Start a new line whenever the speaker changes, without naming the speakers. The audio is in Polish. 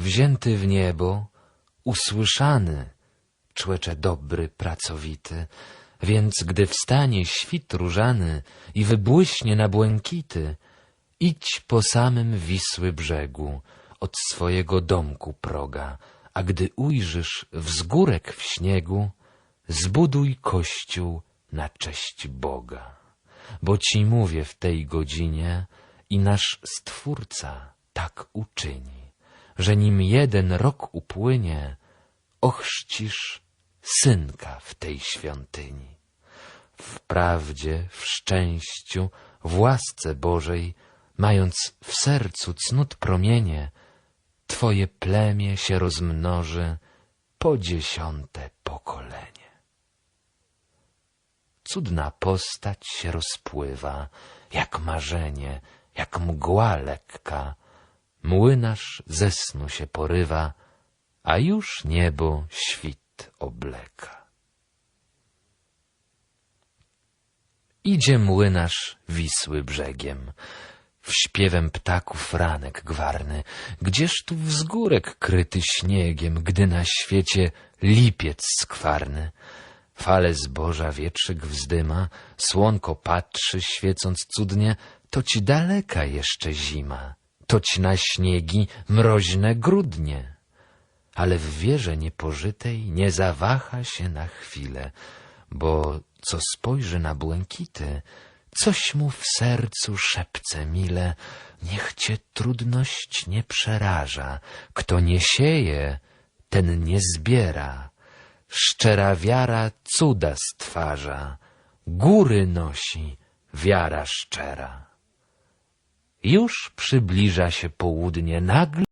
wzięty w niebo, usłyszany, człecze dobry, pracowity, więc gdy wstanie świt różany i wybłyśnie na błękity, idź po samym Wisły brzegu, od swojego domku proga, a gdy ujrzysz wzgórek w śniegu, zbuduj kościół na cześć Boga. Bo ci mówię w tej godzinie i nasz Stwórca tak uczyni, że nim jeden rok upłynie, ochrzcisz synka w tej świątyni. Wprawdzie, w szczęściu, w łasce Bożej, mając w sercu cnót promienie, Twoje plemię się rozmnoży po dziesiąte pokolenie. Cudna postać się rozpływa, jak marzenie, jak mgła lekka. Młynarz ze snu się porywa, a już niebo świt obleka. Idzie młynarz Wisły brzegiem, w śpiewem ptaków ranek gwarny, gdzież tu wzgórek kryty śniegiem, gdy na świecie lipiec skwarny. Fale zboża wietrzyk wzdyma, słonko patrzy, świecąc cudnie, to ci daleka jeszcze zima, to ci na śniegi mroźne grudnie. Ale w wierze niepożytej nie zawaha się na chwilę, bo co spojrzy na błękity, coś mu w sercu szepce mile, niech cię trudność nie przeraża, kto nie sieje, ten nie zbiera. Szczera wiara cuda stwarza, góry nosi wiara szczera. Już przybliża się południe, nagle